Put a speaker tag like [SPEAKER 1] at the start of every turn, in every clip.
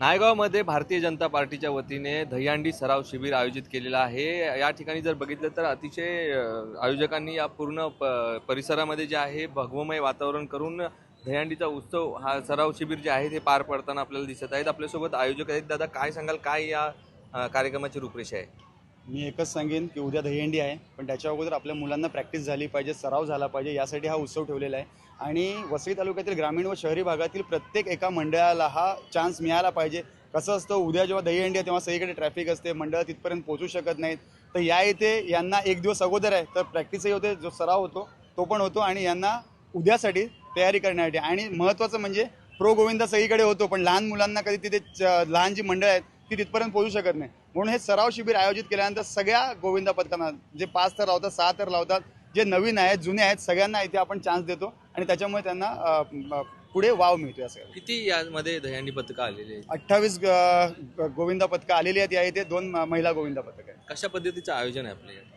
[SPEAKER 1] नायगावमध्ये भारतीय जनता पार्टीच्या वतीने दहीहंडी सराव शिबिर आयोजित केलेलं आहे. या ठिकाणी जर बघितलं तर अतिशय आयोजकांनी या पूर्ण प- परिसरामध्ये जे आहे भगवमय वातावरण करून दहीहंडीचा उत्सव हा सराव शिबिर जे आहे ते पार पडताना आपल्याला दिसत आहेत. आपल्यासोबत आयोजक आहेत. दादा काय सांगाल? काय या कार्यक्रमाची रूपरेषा आहे?
[SPEAKER 2] मी एकच सांगेन की उद्या दहीहंडी आहे पण त्याच्या अगोदर आपल्या मुलांना प्रॅक्टिस झाली पाहिजे सराव झाला पाहिजे यासाठी हा उत्सव ठेवलेला आहे. आणि वसई तालुक्यातील ग्रामीण व शहरी भागातील प्रत्येक एका मंडळाला हा चान्स मिळाला पाहिजे. कसं असतं उद्या जेव्हा दहीहंडी आहे तेव्हा सगळीकडे ट्रॅफिक असते मंडळ तिथपर्यंत पोहोचू शकत नाहीत. तर या इथे यांना एक दिवस अगोदर आहे तर प्रॅक्टिसही होते जो सराव होतो तो पण होतो आणि यांना उद्यासाठी तयारी करण्यासाठी. आणि महत्त्वाचं म्हणजे प्रो गोविंदा सगळीकडे होतो पण लहान मुलांना कधी तिथे च- लहान जी मंडळ आहेत ती तिथपर्यंत पोहोचू शकत नाही. म्हणून हे सराव शिबिर आयोजित केल्यानंतर सगळ्या गोविंदा पथकांना जे पाच तर लावतात सहा तर लावतात जे नवीन आहेत जुने आहेत सगळ्यांना इथे आपण चान्स देतो आणि त्याच्यामुळे त्यांना पुढे वाव मिळतो या सगळ्या
[SPEAKER 1] किती यामध्ये दहीहंडी पथकं आलेली आहेत?
[SPEAKER 2] अठ्ठावीस गोविंदा पथकं आलेली आहेत या इथे दोन महिला गोविंदा पथक आहेत.
[SPEAKER 1] कशा पद्धतीचं आयोजन आहे आपल्याकडे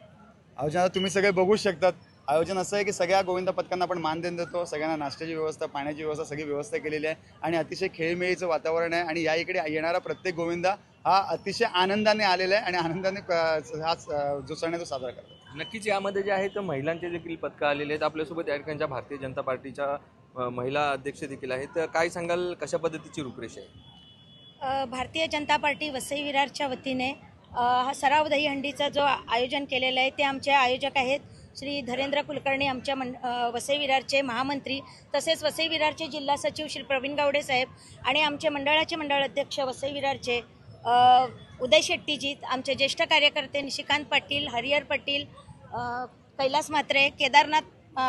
[SPEAKER 2] आयोजन तुम्ही सगळे बघू शकतात. आयोजन असं आहे की सगळ्या गोविंदा पथकांना आपण मान देऊन देतो सगळ्यांना नाश्त्याची व्यवस्था पाण्याची व्यवस्था सगळी व्यवस्था केलेली आहे आणि अतिशय खेळमेळीचं वातावरण आहे आणि या इकडे येणारा प्रत्येक गोविंदा हा अतिशय आनंदाने आलेला आहे आणि आनंदाने हा जो सण आहे तो साजरा करतो.
[SPEAKER 1] नक्कीच यामध्ये जे आहे तर महिलांचे देखील पथकं आलेले आहेत. आपल्यासोबत या ठिकाणच्या भारतीय जनता पार्टीच्या महिला अध्यक्ष देखील आहेत. तर काय सांगाल कशा पद्धतीची रूपरेषा आहे?
[SPEAKER 3] भारतीय जनता पार्टी वसई विरारच्या वतीने हा सराव दहीहंडीचा जो आयोजन केलेलं आहे ते आमचे आयोजक आहेत. श्री धरेंद्र कुलकर्णी आमच्या मन अ, वसई विरारचे महामंत्री तसेच वसई विरारचे जिल्हा सचिव श्री प्रवीण गावडे साहेब आणि आमचे मंडळाचे मंडळ अध्यक्ष वसई विरारचे उदय शेट्टीजीत आमचे ज्येष्ठ कार्यकर्ते निशिकांत पाटील हरिहर पाटील कैलास म्हात्रे केदारनाथ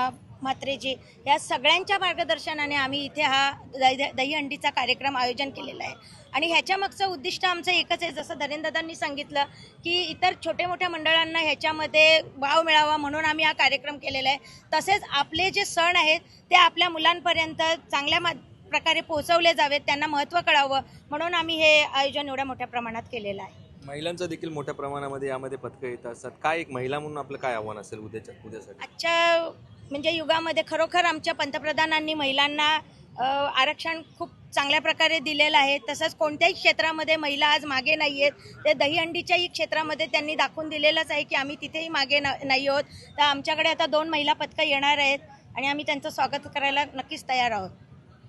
[SPEAKER 3] म्हात्रेजी या सगळ्यांच्या मार्गदर्शनाने आम्ही इथे हा दही दहीहंडीचा कार्यक्रम आयोजन केलेला आहे. आणि ह्याच्या मागचं उद्दिष्ट आमचं एकच आहे जसं धरेंदादांनी सांगितलं की इतर छोट्या मोठ्या मंडळांना ह्याच्यामध्ये वाव मिळावा म्हणून आम्ही हा कार्यक्रम केलेला आहे. तसेच आपले जे सण आहेत ते आपल्या मुलांपर्यंत चांगल्या मा प्रकारे पोहोचवले जावेत त्यांना महत्त्व कळावं. म्हणून आम्ही हे आयोजन एवढ्या मोठ्या प्रमाणात केलेलं आहे.
[SPEAKER 1] महिलांचं देखील मोठ्या प्रमाणामध्ये यामध्ये पथकं येत असतात. काय एक महिला म्हणून आपलं काय आव्हान असेल उद्याच्या उद्यासाठी?
[SPEAKER 3] आजच्या म्हणजे युगामध्ये खरोखर आमच्या पंतप्रधानांनी महिलांना अ, आरक्षण खूप चांगल्या प्रकारे दिलेलं आहे. तसंच कोणत्याही क्षेत्रामध्ये महिला आज मागे नाही आहेत ते दहीहंडीच्याही क्षेत्रामध्ये त्यांनी दाखवून दिलेलंच आहे की आम्ही तिथेही मागे ना नाही आहोत. तर आमच्याकडे आता दोन महिला पथकं येणार आहेत आणि आम्ही त्यांचं स्वागत करायला नक्कीच तयार आहोत.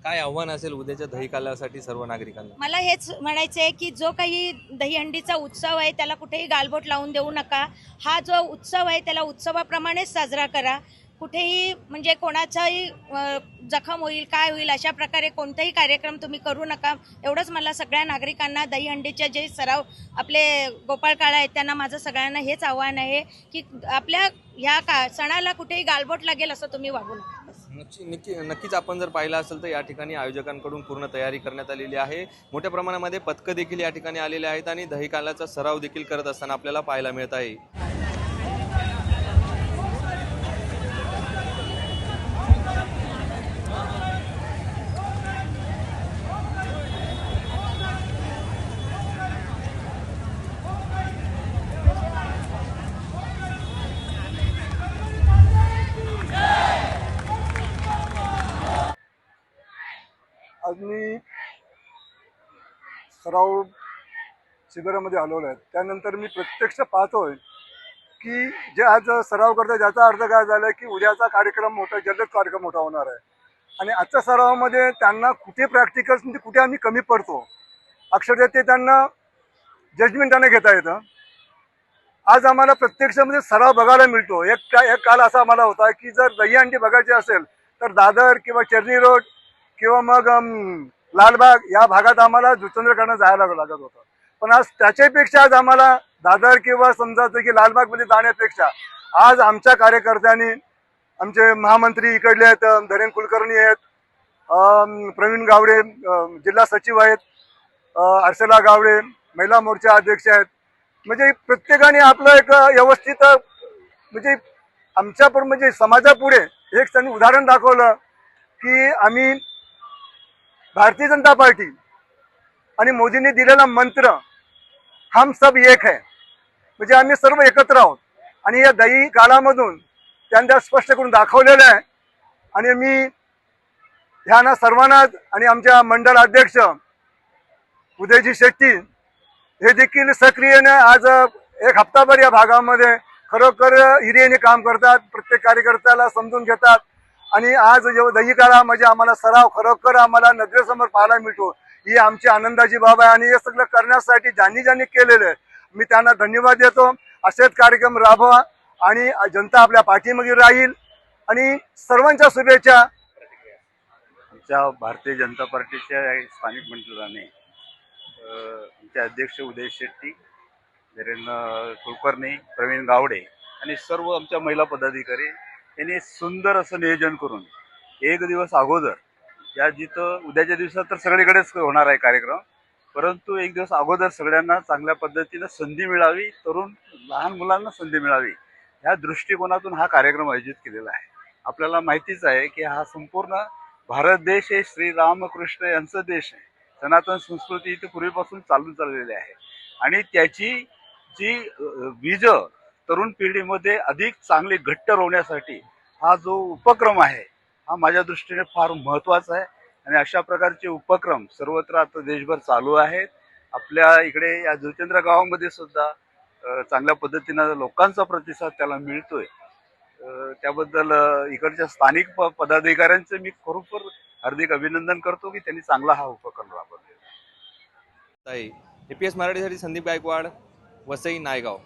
[SPEAKER 1] काय आव्हान असेल उद्याच्या दही कालासाठी सर्व नागरिकांना?
[SPEAKER 3] मला हेच म्हणायचं आहे की जो काही दहीहंडीचा उत्सव आहे त्याला कुठेही गालबोट लावून देऊ नका. हा जो उत्सव आहे त्याला उत्सवाप्रमाणेच साजरा करा. कुठेही म्हणजे कोणाचाही जखम होईल काय होईल अशा प्रकारे कोणताही कार्यक्रम तुम्ही करू नका. एवढंच मला सगळ्या नागरिकांना दहीहंडीचे जे सराव आपले गोपाळ काळा आहेत त्यांना माझं सगळ्यांना हेच आव्हान आहे की आपल्या ह्या का सणाला कुठेही गालबोट लागेल असं तुम्ही वागू नका.
[SPEAKER 1] नक्की नक्की नक्कीच आपण जर पाहिलं असेल तर या ठिकाणी आयोजकांकडून पूर्ण तयारी करण्यात आलेली आहे. मोठ्या प्रमाणामध्ये पथकं देखील या ठिकाणी आलेले आहेत आणि दही कालाचा सराव देखील करत असताना आपल्याला पाहायला मिळत आहे.
[SPEAKER 4] आज मी सराव शिबिरामध्ये आलेलो आहे. त्यानंतर मी प्रत्यक्ष पाहतोय की जे आज सराव करतात ज्याचा अर्थ काय झाला की उद्याचा कार्यक्रम मोठा जलद कार्यक्रम मोठा होणार आहे. आणि आजच्या सरावामध्ये त्यांना कुठे प्रॅक्टिकल्स म्हणजे कुठे आम्ही कमी पडतो? अक्षरशः ते त्यांना जजमेंटाने घेता येतं. आज आम्हाला प्रत्यक्षामध्ये सराव बघायला मिळतो. एक का एक काल असा आम्हाला होता की जर दहीहंडी बघायची असेल तर दादर किंवा चर्नी रोड किंवा मग लालबाग या भागात आम्हाला जुचंद्रकडनं जायला लागत होतं. पण आज त्याच्यापेक्षा आज आम्हाला दादर किंवा समजायचं की लालबागमध्ये जाण्यापेक्षा आज आमच्या कार्यकर्त्यांनी आमचे महामंत्री इकडले आहेत धरेन कुलकर्णी आहेत प्रवीण गावडे जिल्हा सचिव आहेत अ, अर्चला गावडे महिला मोर्चा अध्यक्ष आहेत. म्हणजे प्रत्येकाने आपलं एक व्यवस्थित म्हणजे आमच्या पण म्हणजे समाजापुढे एक त्यांनी उदाहरण दाखवलं की आम्ही भारतीय जनता पार्टी आणि मोदींनी दिलेला मंत्र हम सब एक है. म्हणजे आम्ही सर्व एकत्र आहोत. आणि या दही काळामधून त्यांना स्पष्ट करून दाखवलेलं आहे. आणि मी ह्यांना सर्वांनाच आणि आमच्या मंडळ अध्यक्ष उदयजी शेट्टी हे देखील सक्रियने आज एक हप्ताभर या भागामध्ये खरोखर हिरियाने काम करतात प्रत्येक कार्यकर्त्याला समजून घेतात. आणि आज जेव्हा दहीकाळा म्हणजे आम्हाला सराव खरोखर आम्हाला नजरेसमोर पाहायला मिळतो. ही आमची आनंदाची बाब आहे आणि हे सगळं करण्यासाठी ज्यांनी ज्यांनी केलेलं आहे मी त्यांना धन्यवाद देतो. असेच कार्यक्रम राबवा आणि जनता आपल्या पाठीमागे राहील. आणि सर्वांच्या शुभेच्छा.
[SPEAKER 5] आमच्या भारतीय जनता पार्टीच्या स्थानिक मंडळाने आमचे अध्यक्ष उदय शेट्टी धीरेंद्र कुलकर्णी प्रवीण गावडे आणि सर्व आमच्या महिला पदाधिकारी यांनी सुंदर असं नियोजन करून एक दिवस अगोदर या जिथं उद्याच्या दिवसात तर सगळीकडेच होणार आहे कार्यक्रम परंतु एक दिवस अगोदर सगळ्यांना चांगल्या पद्धतीनं संधी मिळावी तरुण लहान मुलांना संधी मिळावी ह्या दृष्टिकोनातून हा कार्यक्रम आयोजित केलेला आहे. आपल्याला माहितीच आहे की हा संपूर्ण भारत देश हे श्री रामकृष्ण यांचं देश आहे. सनातन संस्कृती इथे पूर्वीपासून चालून चाललेली आहे. आणि त्याची जी बीज तरुण पिढीमध्ये अधिक चांगले घट्ट रोवण्यासाठी हा जो उपक्रम आहे हा माझ्या दृष्टीने फार महत्त्वाचा आहे. आणि अशा प्रकारचे उपक्रम सर्वत्र आता देशभर चालू आहेत. आपल्या इकडे या जुचंद्र गावामध्ये सुद्धा चांगल्या पद्धतीनं लोकांचा प्रतिसाद त्याला मिळतोय. त्याबद्दल इकडच्या स्थानिक प- पदाधिकाऱ्यांचे मी खरोखर हार्दिक अभिनंदन करतो की त्यांनी चांगला हा उपक्रम राबवलेला आहे.
[SPEAKER 1] एस मराठीसाठी संदीप गायकवाड वसई नायगाव.